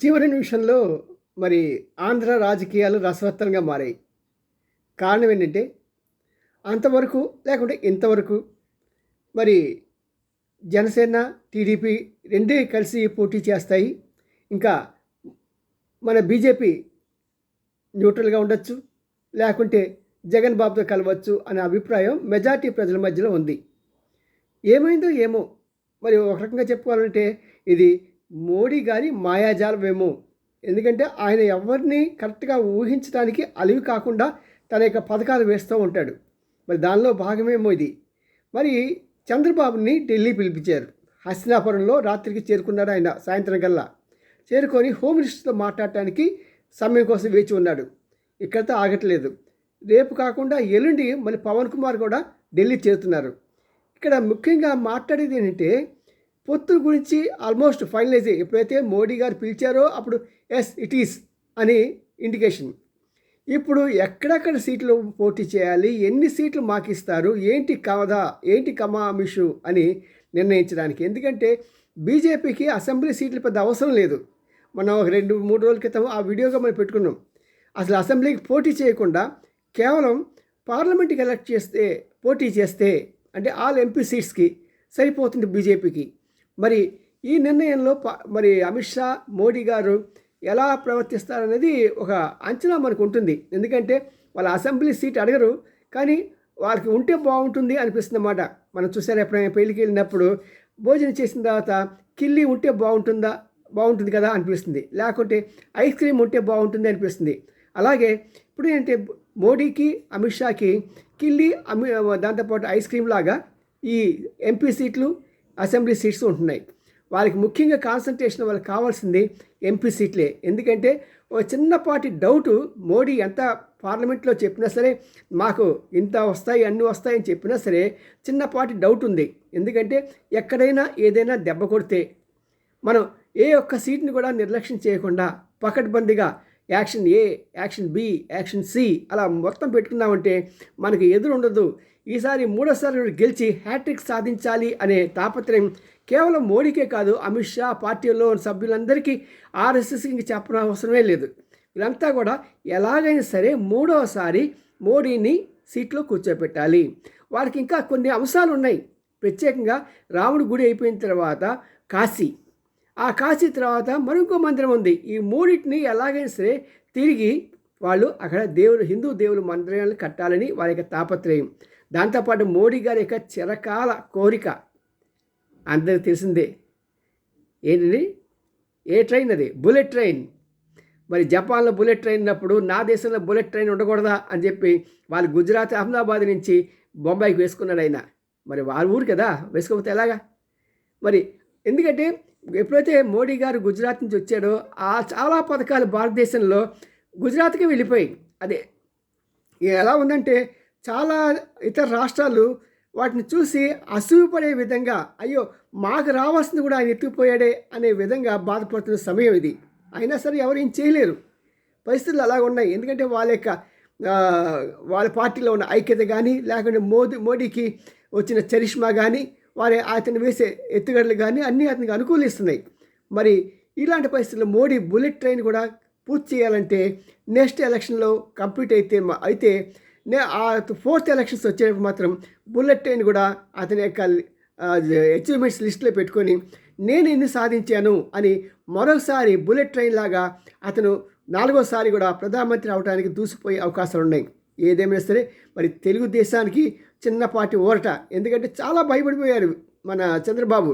చివరి నిమిషంలో మరి ఆంధ్ర రాజకీయాలు రసవత్తరంగా మారాయి. కారణం ఏంటంటే అంతవరకు లేకుంటే ఇంతవరకు మరి జనసేన టీడీపీ రెండే కలిసి పోటీ చేస్తాయి. ఇంకా మన బీజేపీ న్యూట్రల్గా ఉండొచ్చు లేకుంటే జగన్ బాబుతో కలవచ్చు అనే అభిప్రాయం మెజార్టీ ప్రజల మధ్యలో ఉంది. ఏమైందో ఏమో మరి ఒక రకంగా చెప్పుకోవాలంటే ఇది మోడీ గారి మాయాజాలమేమో. ఎందుకంటే ఆయన ఎవరిని కరెక్ట్గా ఊహించడానికి అలివి కాకుండా తన యొక్క పథకాలు వేస్తూ ఉంటాడు. మరి దానిలో భాగమేమో ఇది. మరి చంద్రబాబుని ఢిల్లీ పిలిపించారు. హస్తినాపురంలో రాత్రికి చేరుకున్నాడు ఆయన సాయంత్రం కల్లా. చేరుకొని హోమ్ మినిస్టర్తో మాట్లాడటానికి సమయం కోసం వేచి ఉన్నాడు. ఇక్కడితో ఆగట్లేదు. రేపు కాకుండా ఎల్లుండి మరి పవన్ కుమార్ కూడా ఢిల్లీ చేరుతున్నారు. ఇక్కడ ముఖ్యంగా మాట్లాడేది ఏంటంటే పొత్తుల గురించి ఆల్మోస్ట్ ఫైనలైజ్ ఎప్పుడైతే మోడీ గారు పిలిచారో అప్పుడు ఎస్ ఇట్ ఈస్ అని ఇండికేషన్ ఇప్పుడు ఎక్కడెక్కడ సీట్లు పోటీ చేయాలి ఎన్ని సీట్లు మాకు ఇస్తారు ఏంటి కమదా ఏంటి కమామిషు అని నిర్ణయించడానికి. ఎందుకంటే బీజేపీకి అసెంబ్లీ సీట్లు పెద్ద అవసరం లేదు. మనం ఒక రెండు మూడు రోజుల క్రితం ఆ వీడియోగా మనం పెట్టుకున్నాం. అసలు అసెంబ్లీకి పోటీ చేయకుండా కేవలం పార్లమెంట్కి ఎలక్ట్ చేస్తే పోటీ చేస్తే అంటే ఆల్ ఎంపీ సీట్స్కి సరిపోతుంది బీజేపీకి. మరి ఈ నిర్ణయంలో ప- మరి అమిత్ షా మోడీ గారు ఎలా ప్రవర్తిస్తారనేది ఒక అంచనా మనకు ఉంటుంది. ఎందుకంటే వాళ్ళ అసెంబ్లీ సీట్ అడగరు కానీ వాళ్ళకి ఉంటే బాగుంటుంది అనిపిస్తుంది అన్నమాట మనం చూసారు ఎప్పుడైనా పెళ్ళికి వెళ్ళినప్పుడు భోజనం చేసిన తర్వాత కిల్లి ఉంటే బాగుంటుందా బాగుంటుంది కదా అనిపిస్తుంది. లేకుంటే ఐస్ క్రీమ్ ఉంటే బాగుంటుంది అనిపిస్తుంది. అలాగే ఇప్పుడు ఏంటంటే మోడీకి అమిత్ షాకి కిల్లి అమి దాంతోపాటు ఐస్ క్రీమ్ లాగా ఈ ఎంపీ సీట్లు అసెంబ్లీ సీట్స్ ఉంటున్నాయి. వారికి ముఖ్యంగా కాన్సన్ట్రేషన్ వాళ్ళకి కావాల్సింది ఎంపీ సీట్లే. ఎందుకంటే ఒక చిన్నపాటి డౌటు మోడీ ఎంత పార్లమెంట్లో చెప్పినా సరే మాకు ఇంత వస్తాయి అన్ని వస్తాయని చెప్పినా సరే చిన్నపాటి డౌట్ ఉంది. ఎందుకంటే ఎక్కడైనా ఏదైనా దెబ్బ కొడితే మనం ఏ ఒక్క సీట్ని కూడా నిర్లక్ష్యం చేయకుండా పకడ్బందీగా action A action B action C అలా మొత్తం పెట్టుకున్నామంటే మనకి ఎదురుండదు. ఈసారి మూడోసారి గెలిచి హ్యాట్రిక్ సాధించాలి అనే తాపత్రయం కేవలం మోడీకే కాదు అమిత్ షా పార్టీలో సభ్యులందరికీ ఆర్ఎస్ఎస్కి ఇంక చెప్పడం అవసరమే లేదు. వీళ్ళంతా కూడా ఎలాగైనా సరే మూడోసారి మోడీని సీట్లో కూర్చోపెట్టాలి. వారికి ఇంకా కొన్ని అంశాలు ఉన్నాయి ప్రత్యేకంగా రాముడి గుడి అయిపోయిన తర్వాత కాశీ. ఆ కాశీ తర్వాత మరొక మందిరం ఉంది. ఈ మూడింటిని ఎలాగైనా సరే తిరిగి వాళ్ళు అక్కడ దేవుడు హిందూ దేవుడు మందిరాలు కట్టాలని వారి యొక్క తాపత్రయం. దాంతోపాటు మోడీ గారి యొక్క చిరకాల కోరిక. అందరికి తెలిసిందే. ఏంటిది? ఏ ట్రైన్ అది? Bullet train. మరి జపాన్లో బుల్లెట్ ట్రైన్ ఉన్నప్పుడు నా దేశంలో బుల్లెట్ ట్రైన్ ఉండకూడదా అని చెప్పి వాళ్ళు గుజరాత్ అహ్మదాబాద్ నుంచి బొంబాయికి వేసుకున్నాడు ఆయన. మరి వాళ్ళ ఊరు కదా? వేసుకోకపోతే ఎలాగా? మరి ఎందుకంటే ఎప్పుడైతే మోడీ గారు గుజరాత్ నుంచి వచ్చాడో ఆ చాలా పథకాలు భారతదేశంలో గుజరాత్కి వెళ్ళిపోయాయి. అదే ఎలా ఉందంటే చాలా ఇతర రాష్ట్రాలు వాటిని చూసి అసూయపడే విధంగా అయ్యో మాకు రావాల్సింది కూడా ఆయన ఎత్తుకుపోయాడే అనే విధంగా బాధపడుతున్న సమయం ఇది. అయినా సరే ఎవరు ఏం చేయలేరు. పరిస్థితులు అలాగ ఉన్నాయి. ఎందుకంటే వాళ్ళ యొక్క వాళ్ళ పార్టీలో ఉన్న ఐక్యత కానీ లేకుంటే మోదీ మోడీకి వచ్చిన చరిష్మా కానీ వారి అతను వేసే ఎత్తుగడలు కానీ అన్నీ అతనికి అనుకూలిస్తున్నాయి. మరి ఇలాంటి పరిస్థితుల్లో మోడీ బుల్లెట్ ట్రైన్ కూడా పూర్తి చేయాలంటే నెక్స్ట్ ఎలక్షన్లో కంప్లీట్ అయితే అయితే నే ఆ ఫోర్త్ ఎలక్షన్స్ వచ్చేటప్పుడు మాత్రం బుల్లెట్ ట్రైన్ కూడా అతని యొక్క అచీవ్మెంట్స్ లిస్ట్లో పెట్టుకొని నేను ఎన్ని సాధించాను అని మరోసారి బుల్లెట్ ట్రైన్ లాగా అతను నాలుగోసారి కూడా ప్రధానమంత్రి అవడానికి దూసిపోయే అవకాశాలు ఉన్నాయి. ఏదేమైనా సరే మరి తెలుగుదేశానికి చిన్నపాటి ఓరట ఎందుకంటే చాలా భయపడిపోయారు మన చంద్రబాబు.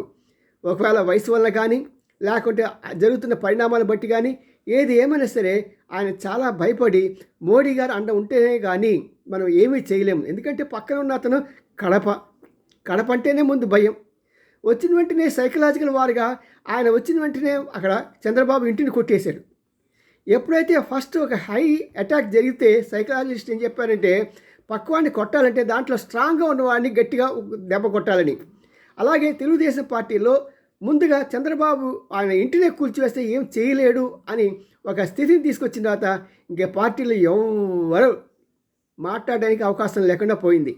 ఒకవేళ వయసు వల్ల కానీ లేకుంటే జరుగుతున్న పరిణామాలు బట్టి కానీ ఏది ఏమైనా సరే ఆయన చాలా భయపడి మోడీ గారు అండ ఉంటేనే కానీ మనం ఏమీ చేయలేము. ఎందుకంటే పక్కన ఉన్న అతను కడప. కడప అంటేనే ముందు భయం. వచ్చిన వెంటనే సైకలాజికల్ వారుగా ఆయన వచ్చిన వెంటనే అక్కడ చంద్రబాబు ఇంటిని కొట్టేశాడు. ఎప్పుడైతే ఫస్ట్ ఒక హై అటాక్ జరిగితే సైకలాజిస్ట్ ఏం చెప్పారంటే పక్వాన్ని కొట్టాలంటే దాంట్లో స్ట్రాంగ్గా ఉన్నవాడిని గట్టిగా దెబ్బ కొట్టాలని. అలాగే తెలుగుదేశం పార్టీలో ముందుగా చంద్రబాబు ఆయన ఇంటినే కూల్చివేస్తే ఏం చేయలేడు అని ఒక స్థితిని తీసుకొచ్చిన తర్వాత ఇంకా పార్టీలో ఎవరు మాట్లాడడానికి అవకాశం లేకుండా పోయింది.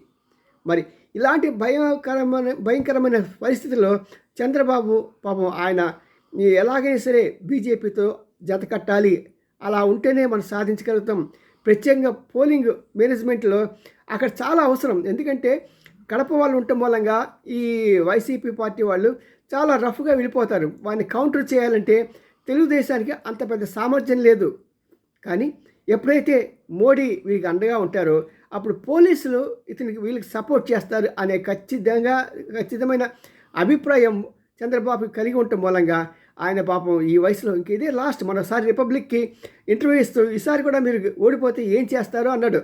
మరి ఇలాంటి భయంకరమైన భయంకరమైన పరిస్థితుల్లో చంద్రబాబు పాపం ఆయన ఎలాగైనా సరే బీజేపీతో జత కట్టాలి. అలా ఉంటేనే మనం సాధించగలుగుతాం. ప్రత్యేకంగా పోలింగ్ మేనేజ్మెంట్లో అక్కడ చాలా అవసరం. ఎందుకంటే కడప వాళ్ళు ఉండటం మూలంగా ఈ వైసీపీ పార్టీ వాళ్ళు చాలా రఫ్గా వెళ్ళిపోతారు వాడిని కౌంటర్ చేయాలంటే తెలుగుదేశానికి అంత పెద్ద సామర్థ్యం లేదు. కానీ ఎప్పుడైతే మోడీ వీరికి అండగా ఉంటారో అప్పుడు పోలీసులు ఇతనికి వీళ్ళకి సపోర్ట్ చేస్తారు అనే ఖచ్చితంగా ఖచ్చితమైన అభిప్రాయం చంద్రబాబు కలిగి ఉండటం మూలంగా ఆయన పాపం ఈ వయసులో ఇంక ఇదే లాస్ట్ మరోసారి రిపబ్లిక్కి ఇంటర్వ్యూ ఇస్తూ ఈసారి కూడా మీరు ఓడిపోతే ఏం చేస్తారో అన్నాడు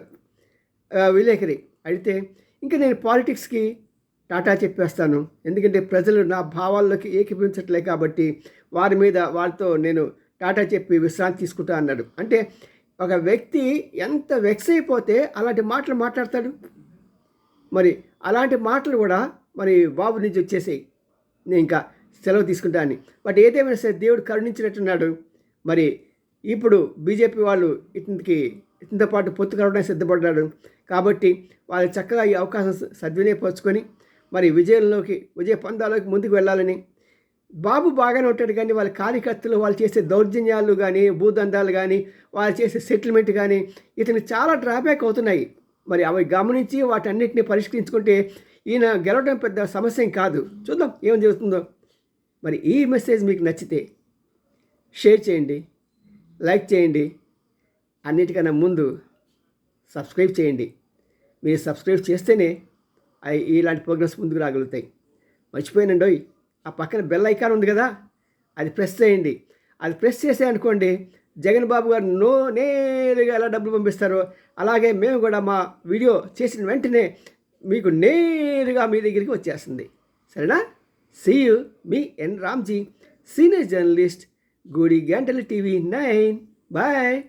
విలేకరి. అయితే ఇంకా నేను పాలిటిక్స్కి టాటా చెప్పేస్తాను. ఎందుకంటే ప్రజలు నా భావాల్లోకి ఏకీపించట్లే కాబట్టి వారి మీద వాళ్ళతో నేను టాటా చెప్పి విశ్రాంతి తీసుకుంటా అన్నాడు. అంటే ఒక వ్యక్తి ఎంత వెక్స్ అయిపోతే అలాంటి మాటలు మాట్లాడతాడు? మరి అలాంటి మాటలు కూడా మరి బాబు నుంచి వచ్చేసాయి. నేను ఇంకా సెలవు తీసుకుంటాను బట్ ఏదేమైనా సరే దేవుడు కరుణించినట్టున్నాడు. మరి ఇప్పుడు బీజేపీ వాళ్ళు ఇతనికి ఇతనితో పాటు పొత్తు కలవడానికి సిద్ధపడ్డాడు. కాబట్టి వాళ్ళు చక్కగా ఈ అవకాశం స- సద్వినియోగపరుచుకొని మరి విజయంలోకి విజయ పందాలోకి ముందుకు వెళ్ళాలని. బాబు బాగానే ఉంటాడు కానీ వాళ్ళ కార్యకర్తలు వాళ్ళు చేసే దౌర్జన్యాలు కానీ భూదందాలు కానీ వాళ్ళు చేసే సెటిల్మెంట్ కానీ ఇతనికి చాలా డ్రాబ్యాక్ అవుతున్నాయి. మరి అవి గమనించి వాటన్నిటిని పరిష్కరించుకుంటే ఈయన గెలవడం పెద్ద సమస్య కాదు. చూద్దాం ఏం జరుగుతుందో. మరి ఈ మెసేజ్ మీకు నచ్చితే షేర్ చేయండి లైక్ చేయండి. అన్నిటికన్నా ముందు సబ్స్క్రైబ్ చేయండి. మీరు సబ్స్క్రైబ్ చేస్తేనే అవి ఇలాంటి ప్రోగ్రామ్స్ ముందుకు రాగలుగుతాయి. మర్చిపోయానండోయ్ ఆ పక్కన బెల్ ఐకాన్ ఉంది కదా అది ప్రెస్ చేయండి. అది ప్రెస్ చేసే అనుకోండి జగన్ బాబు గారు నో నేరుగా ఎలా డబ్బులు పంపిస్తారో అలాగే మేము కూడా మా వీడియో చేసిన వెంటనే మీకు నేరుగా మీ దగ్గరికి వచ్చేస్తుంది. సరేనా? సీ యూ మీ ఎన్ రామ్జీ సీనియర్ జర్నలిస్ట్ గుడి గంటల టీవీ నైన్ బాయ్